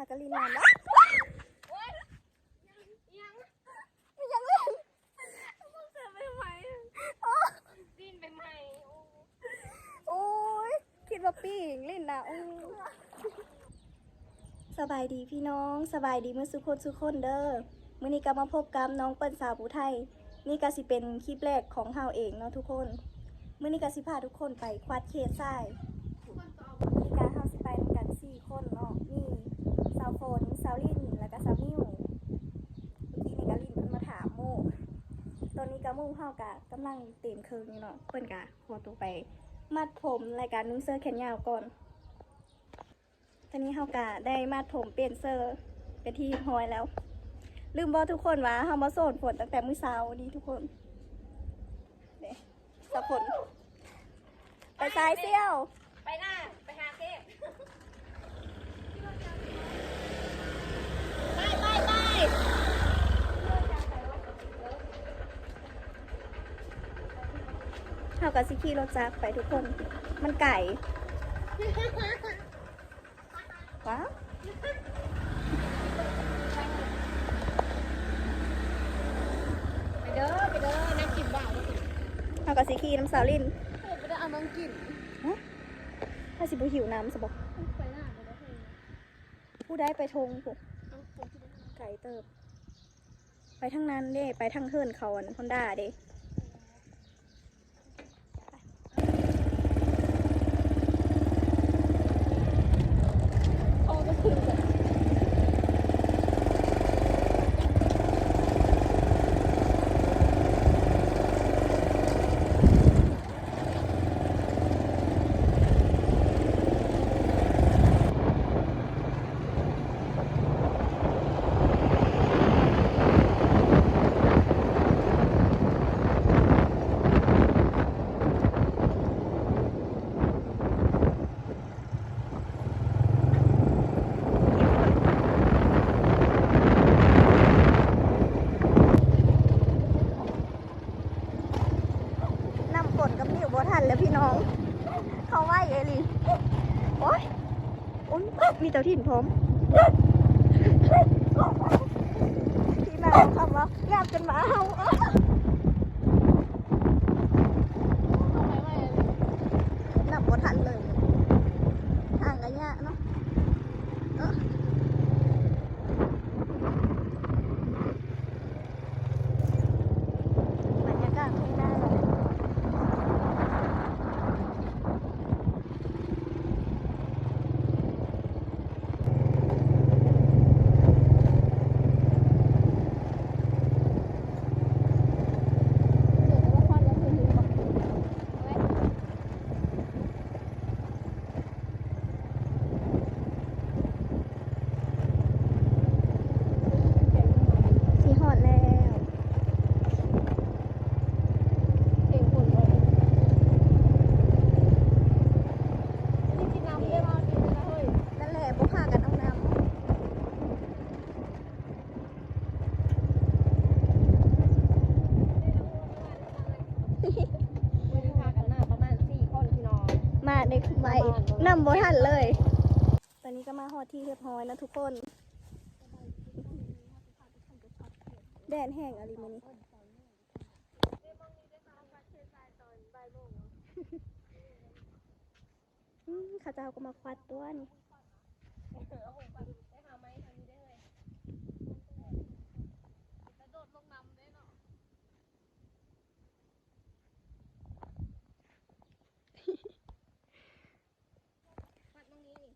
ากะลินน้ำแล้วยังไม่ยังเล่นต้องเสือไปไหมอ๋อดิ้นไปไหมโอ้ยคิดว่าปีงเล่นนะอู้สบายดีพี่น้องสบายดีเมื่อสุคนสุคนเด้อมื่อนี้ก็มาพบกับน้องเปิ้ลสาวผู้ไทย นี่ก็สิเป็นคลิปแรกของเฮาเองเนาะทุกคนมื่อนี้ก็สิพาทุกคนไปควาดเขตทรายมีการเฮาสิไปนำกันสี่คนเนาะมีสาวฝนสาวลินแล้วก็สาวมิวเมื่อกี้นี่ก็ลินเพิ่นมาถามโมตอนนี้ ก็โมู่เฮากะกำลังเต็มคืนอยู่เนาะเพิ่นกะขอตัวไป มัดผมรายการนุ่งเสื้อแขนยาวก่อน ตอนนี้เฮากะได้มัดผมเปลี่ยนเสื้อเป็นที่ห้อยแล้ว ลืมบอกทุกคนว่าเฮามาโซนฝนตั้งแต่มื้อเช้านี้ทุกคนเด้สับฝนไปสายเซี่ยว ไปหน้า ไปหาเทพ ไปไปไป เฮากับซิขี่รถจักรไปทุกคน มันไก่ ว้าวไปเด้อไปเด้อน้ำกินบ่าวเฮากับซิขี่น้ำสาวลินไปเด้อเอาน้ำกินถ้าสิบุหิวน้ำสบอกไปหน้าไปเด้อผู้ได้ไปทงผูกไก่เติบ ไปทางนั้นเด้ ไปทางเฮิร์นเขาอันฮอนด้าเด้ โอ้ก็คือแบบ นำกดกับนิ้วบ่ทันแล้วพี่น้อง เขาไหวเอหลีโอ๊ยโอ๊ยมีเต่าถิ่นผมที่มาของคำว่าแยบจนหมาเห่าอ้าวเอาไปไว้เลย นำบ่ทันเลยห่างกันยะเนาะเอ้อบรรยากาศไม่น่าเลย เดี๋ยวว่าควันแล้วคือบอกเอาไว้ สีหอดแล้ว เก่งฝุ่นเลยนี่กินน้ำเยอะมากกินเลยนะเฮ้ย นั่นแหละพวกพากันเอาน้ำ ไม่ได้พากันหน้าประมาณสี่คนพี่น้อง มา เด็กใหม่นำบ่ทันเลย ตอนนี้ก็มาฮอดที่เรียบร้อยแล้วทุกคน แดดแห้งอะไรมานี่ข้าเจ้าก็มาควัดตัวนี่ วัดตรงนี้นี่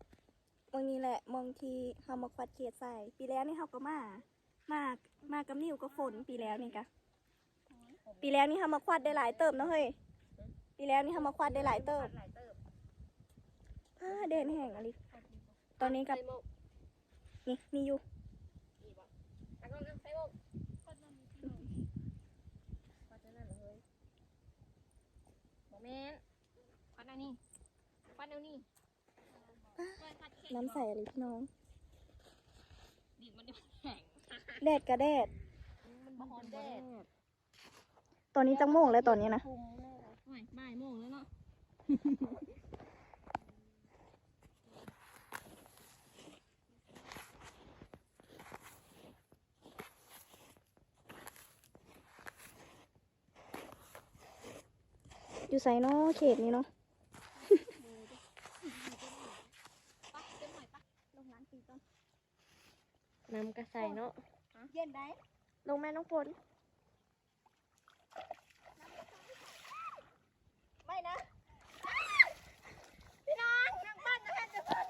มองนี้แหละมองที่เฮามาควัดเขตใส่ ปีแล้วนี่เฮาก็มา มามากับนิวก็ฝนปีแล้วนี่กะปีแล้วนี่เฮามาควัดได้หลายเติบเนาะเฮ้ยปีแล้วนี่เฮามาควัดได้หลายเติบผ้าแดนแห้งอะไรตอนนี้กับใส่หมกนี่มีอยู่นี่บ่แล้วก็ใส่หมกวัดตรงนี้พี่น้องวัดตรงนั้นเหรอเฮ้ยโมเมนต์วัดอันนี้วัดเดี๋ยวนี้ น้ำใสอะไรพี่น้อง ดินมันแข็งแดดกระแดด มันบอนแดดตอนนี้จังโมงแล้วตอนนี้นะไม่บ่โมงแล้วเนาะอยู่ไซโนเขตนี้เนาะ น้ำกระใสเนาะเย็นได้ลงแม่น้องฝนไม่นะพี่น้องนั่งบ้านนะจะฝน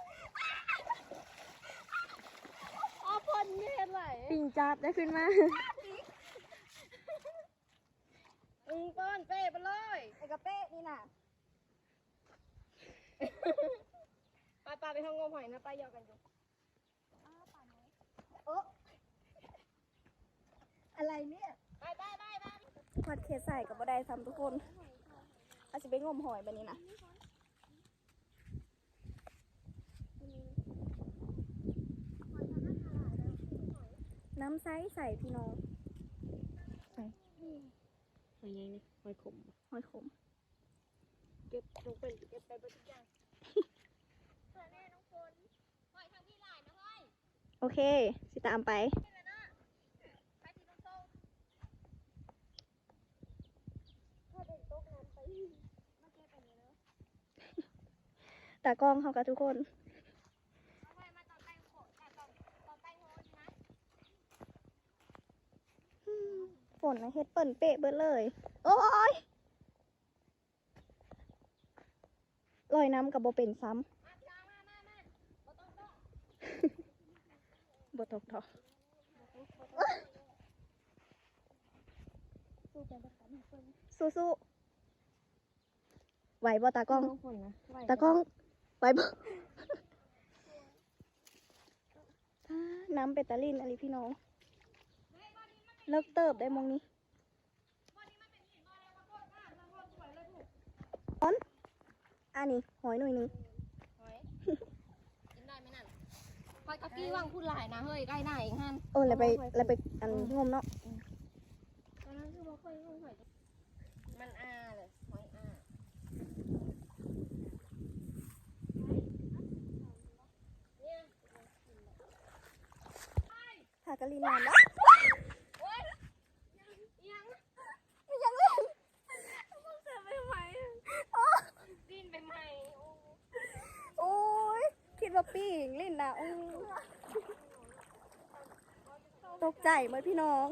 อ๋อฝนเย็นไหลปิงจับได้ขึ้นมาอืมป้อนเป้ไปเลยไอ้กระเป๊ะนี่น่ะไปปลาไปห้องงมหอยนะไปหยอกกันอยู่ โอ้อะไรเนี่ยไปไปไปไปวัดเขตใส่กับบ่ได้ทำทุกคน อาจจะไปงมหอยแบบนี้นะน้ำใสใส่พี่น้องหอยยังนี่หอยขมหอยขม เก็บลงเป็นเก็บไปบนทุกอย่างแม่น้องฝนหอยทางพี่หลายนะเฮ้ย โอเค สิตามไปไปที่น้องโซ่ถ้าเด็กตกน้ำไปมาเก็บไปเนี่ยเนอะตากล้องเขากับทุกคนฝนนะเฮ็ดเปิ่นเป๊ะเบิดเลย โอ้ยลอยน้ำกับโบเป็นซ้มาพี่น้องมามามาบ่ต้องต้องำบตกทอสู้สู้ๆไหวบ่ตากล้องน้องฝนนะตากล้องไหวบ่น้ำเบตาลินอะไรพี่น้อง เลิกเติบได้มองนี้อ้อนอันนี้หอยหน่อยหนึง หอยกินได้ไหมนั่น หอยกะกี้ว่างพูดหลายนะเฮ้ยใกล้หน้าเองฮันเออแล้วไปแล้วไปอันงมเนาะตอนนั้นคือบ่ค่อยงมหอยมันอาเลยหอยอาหากะลินน้ำแล้วโอ๊ยยังไม่ยังเล่นมึงเสือดินไปไหมโอ้โอ้ คิดว่าปีงลินนะอู้ตกใจเหมือนพี่น้อง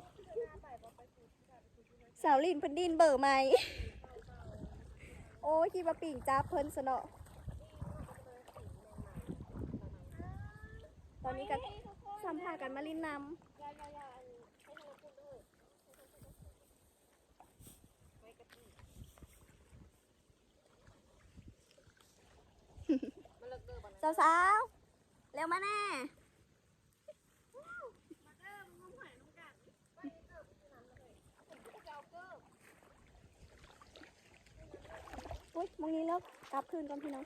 สาวลินเพิ่นดินเบอร์ไหม โอ้คิดว่าปีงจ้าเพิ่นสนอตอนนี้ก็สัมภาษณ์กันมาลินนำ ยายายาอันให้ทางพูดด้วยหอยกะกี้มันเลิกเด้อบ่นะสาวๆเร็วมาแน่อุ้ยมองนี้แล้วกลับคืนก่อนพี่น้อง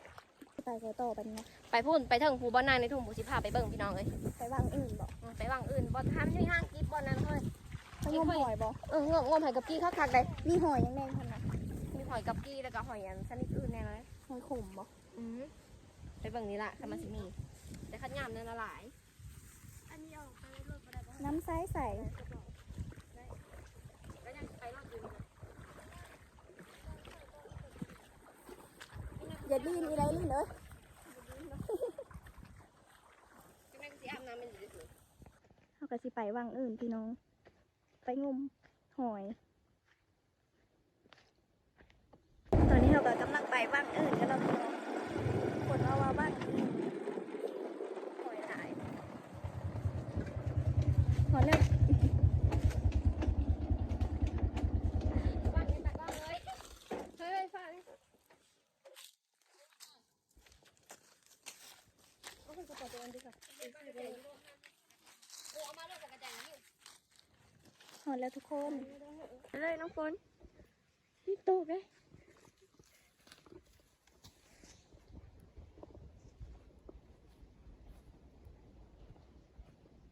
ไปไกต่อไปนี้ไปพูดไปถึงภูบ่อนนางในทุ่งภูสิพาไปเบิ่งพี่น้องเลยไปวางอื่นบอกอืมไปวางอื่นบ่ทำที่ห้างกิฟบ่อนนั้นเฮ้ยไปงมหอยบอกเอองมงมหอยกับกี้คักๆเลยมีหอยยังแดงพันนะมีหอยกับกี้แล้วก็หอยอันชนิดอื่นแน่เลยหอยขมบอกอือ ไปเบิ่งนี้ละถ้ามันสิมี แต่ขัดยามเนี่ยละหลายน้ำใสใสก็ยังไปรอบอื่นนะอย่าดีนอีไรลินเอ้ยก็แม่งสิอาบน้ำมันอยู่ดิเขาก็สิไปวางอื่นพี่น้อง ไปงมหอย ตอนนี้เราก็กำลังไปวางอื่นกันแล้วพี่น้องคนว่าว่าบ้านอื่นหอยหลายหอยเริ่ม บ้านนี้ตักบ้านเลยเฮ้ยฟังเอาไปกระเป๋าตัวนั้นดีกว่าเออเอามาเรื่องกระแจงนี่ ห อยแล้วทุกคนเลยน้องฝนนี่ตกเลย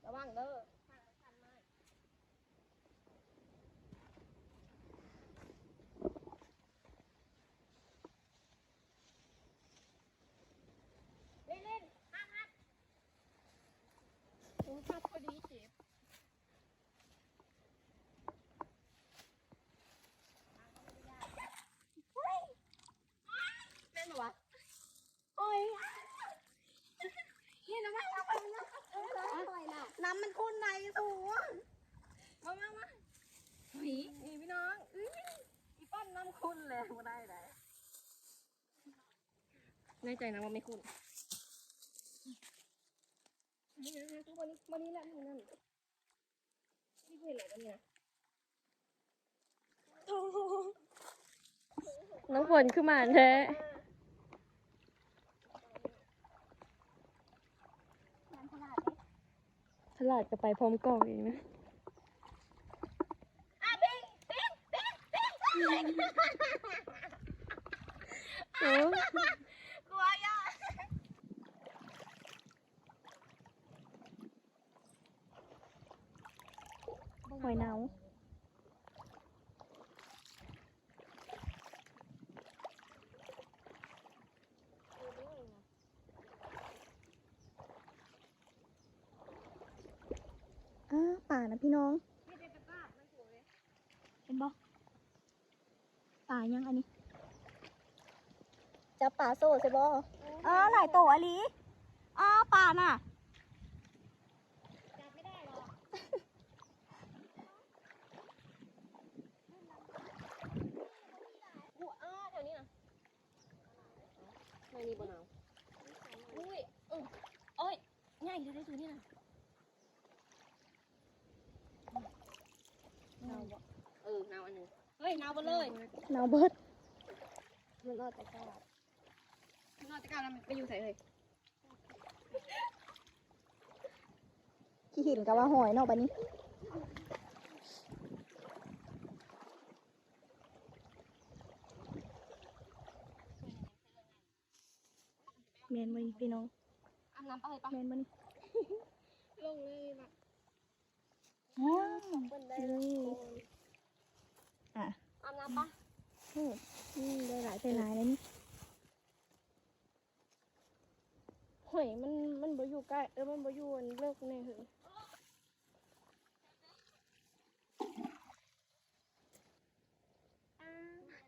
ระวังเด้อเล่นเล่นห้ามห้ามโอ้ภาพพอดีเจ็บ น้ำมันคุ้นในสูง มามามาหวีนี่พี่น้องอื้ออีป้อนน้ำคุณเลยมาได้ได้แน่ใจนะว่าไม่คุณนี่นะทุกวันนี้วันนี้แหละนี่นั่นนี่คืออะไรกันเนี่ยน้ำฝนขึ้นมาแท้น้ำขนาดตลาดก็ไปพร้อมกล่องเองนะอะปิ้งปิ้งปิ้งปิ้ง โอ้กลัวย่าหอยเนาอ้าป่านะพี่น้อง เห็นบ่ป่า ยังอันนี้ จับป่าโซ่ใช่บ่อ๋อหลายโตอะลีอ๋อป่าน่ะจับไม่ได้หรอกอู้อ้าแถวนี้นะไม่มีบนเอาอุ้ยเออโอ้ยง่ายเลยได้ตัวนี้นะนาวบ่เออนาวอันหนึ่งเฮ้ยนาวไปเลย นาวเบิดมันรอดแต่ก้าวมันรอดแต่ก้าวแล้วมันไปอยู่ใส่เลยขี้หินกับว่าหอยเนาะบัดนี้แมนบ่นี่พี่น้องอาบน้ำไปเลยปะแมนบ่นี่ลงเลยแบบอ้าวเปิ้นได้นี่อะอาบน้ำปะโอ้นี่ ได้หลายได้หลายแล้วนี่หอยมันมันบ่อยู่ใกล้เออมันบ่อยู่อันเลิกแน่เหอะ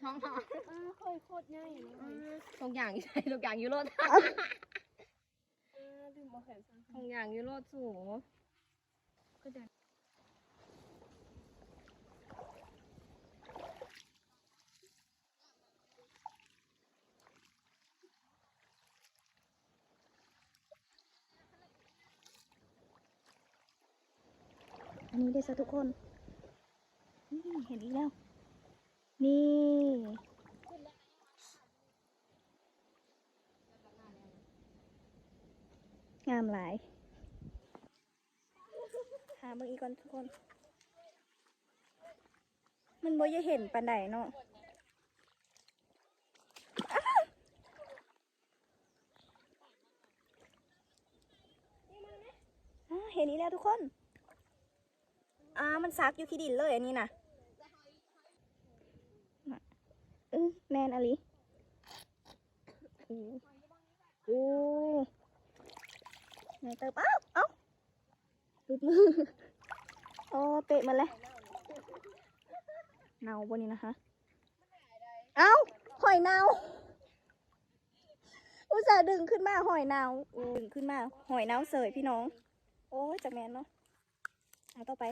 ท้องท้องอ่าค่อยโคตรง่ายเลยทุกอย่างอยู่ใช่ทุกอย่างอยู่รถอ่าลืมเอาแขนซ้ายทุกอย่างอยู่รถสูงก็จะ อันนี้ได้ซะทุกคนนี่เห็นอีกแล้ว นี่ งามหลาย หาเมื่ออีกก่อนทุกคน มันบ่จะเห็นปันใดเนาะเห็นอีกแล้วทุกคน อ่ามันซักอยู่ที่ดินเลยอันนี้นะน่ะเออแนนอลิโอ้ไหนเติบเอ้าเอ้าหลุดมือโอ้เตะมาเลยเนาบนนี้นะคะ เอ้าหอยเนาอุตส่าห์ดึงขึ้นมาหอยเนาดึงขึ้นมาหอยเนาเสยพี่น้อง โอ้ยจากแมนเนาะเอาต่อไป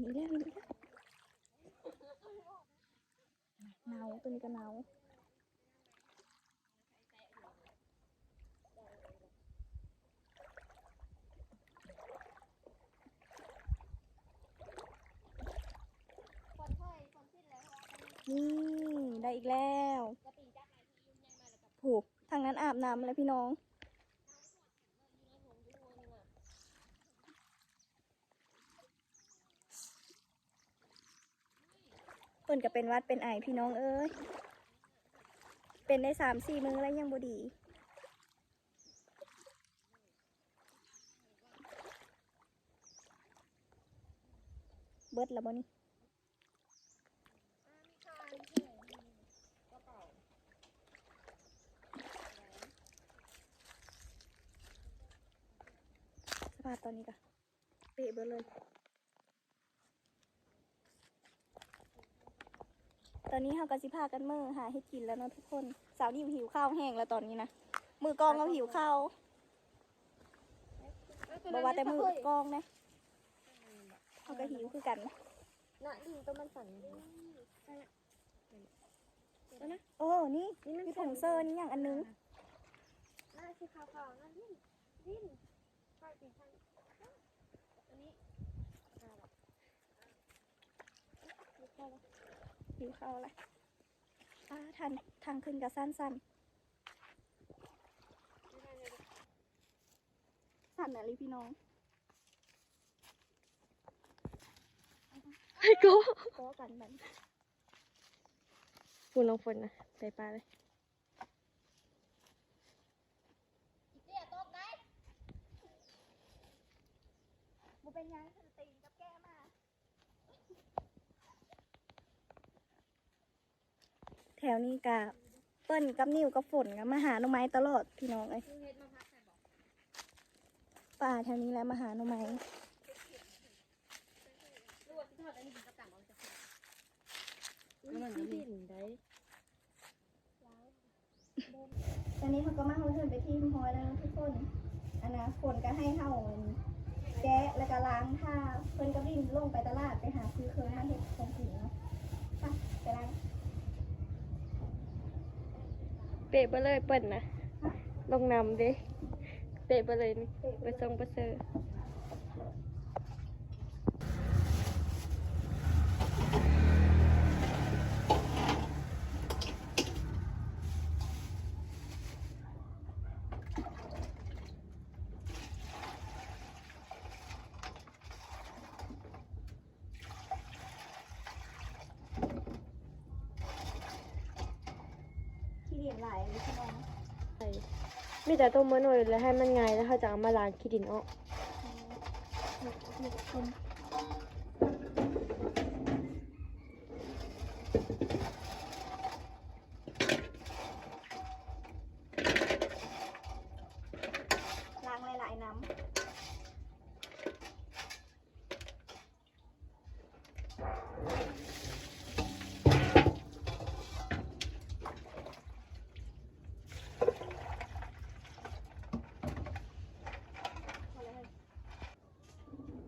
ห็นอีกแล้วเห็นอีกแล้วเนาตัวนี้ก็เนานี่ ได้อีกแล้วผูกทางนั้นอาบน้ำแล้วพี่น้อง เปิ่นก็เป็นวัดเป็นไอพี่น้องเอ้ย เป็นได้สามสี่มือแล้วยังบดี เบิดแล้วบ่นี่สภาพตอนนี้ก็เปะเบิดเลย ตอนนี้เราก็สิพากันเมื่อหาให้กินแล้วเนาะทุกคนสาวนิ่มหิวข้าวแห้งแล้วตอนนี้นะมือกองเอาหิวข้าวบอกว่าแต่มือกองนะเขาก็หิวคือกันน่ะดินตัวมันสั่นโอ้นี่มีผงเซอร์นี่อย่างอันนึงน่าสีขาวๆนั่นดินดินข้าวจริงข้าวอันนี้ หิวข้าวอะไรอ่าทางทางขึ้นกับสั้นสั้นสั้นอะไรพี่น้องไอ้กูก็กันมันฝุ่นลงฝนนะใส่ปลาเลย เจี๊ยตกได้ มันเป็นยังคือตีนกับแก้มา แถ วนี้กะเปิ้นกับนิวกับฝนกับมาหาหน่อไม้ตลอดพี่น้องเอ้ยป่าแถวนี้แหละมาหาหน่อไม้ตอนนี้เขาก็มาเขาเทินไปที่ฮอยแล้วทุกคนอันนะฝนก็ให้เฮาแกะแล้วก็ล้างผ้าเพิ่นก็วิ่งลงไปตลาดไปหาซื้อเครื่องมาเฮ็ดของกินเนาะไปล้าง เตะไปเลยเปิดนะ ลงนำเด้เตะไปเลยนี่ไปส่งไปเซอร์ที่เรีย ลายเลยพี่น้องใส่มีแต่ต้มมะนาวแล้วให้มันไงแล้วเขาจะเอามาล้างขี้ดินออก คนล้างหลายๆน้ำ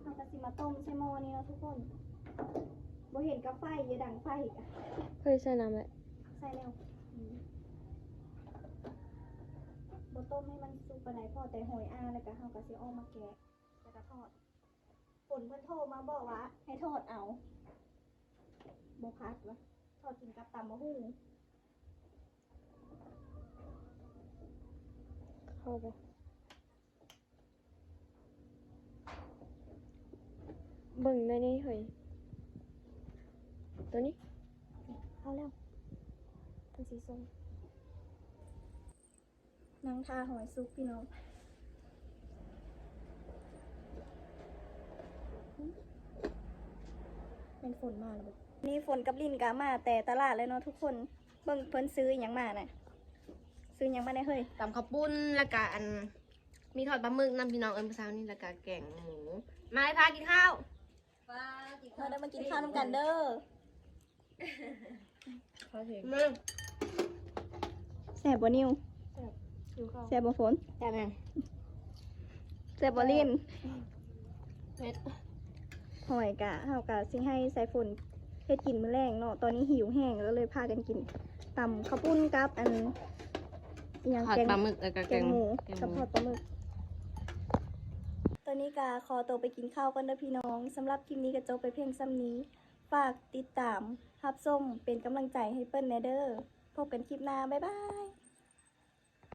เราก็สิมาต้มใส่หม้อนี้เนาะทุกคนบ่เห็นกับ ไฟอย่าดังไฟอีกอะเฮ้ยใส่น้ำเลยใส่แล้วอืมบ่ต้มให้มันสุกปานใดพอแต่หอยอาแล้วก็เฮาก็สิเอามาแกะแล้วก็ทอดฝนเพิ่นโทรมาบอกว่า ให้ทอดเอาบ่พัดวะทอดกินกับตำมะฮู้เข้าไปเบิ่งได้นี่เฮ้ย ตัวนี้ เอาแล้วเป็นสีส้มนางทาหอยซุกพี่น้องเป็นฝนมาเลยนี่ฝนกับลินกามา แต่ตลาดเลยเนาะทุกคน เบิ่งเพิ่นซื้ออหย่างมาน่ะ ซื้ออหย่างมาได้เฮ้ยตำข้าวปุ้นแล้วก็อัน มีทอดปลาหมึกน้ำพี่น้องเอิญภาษานี่แล้วก็แกงหมู มาเลยพากินข้าวปลากินเราได้มากินข้าวน้ำกันเด้อ เขาเห็นมึงแซ่บบ่นิวดูเข้าแซ่บบ่ฝนแต่แม่แซ่บบ่ลินเม็ดหอยกะเฮากะสิให้ใส่ฝนเฮ็ดกินมื้อแรงเนาะตอนนี้หิวแห้งแล้วเลยพากันกินตำข้าวปุ้นกับอันอหยังทอดแกง ปลาหมึกแล้วก็แกงหมูแกงกับหทมูอดปลาหมึก ตอนนี้กาขอตัวไปกินข้าวกันเด้อพี่น้องสำหรับคลิปนี้ก็จบไปเพียงซ้ำนี้ ฝากติดตามรับส้มเป็นกำลังใจให้เปิ้ลแนเดอร์พบกันคลิปหน้า บ๊ายบาย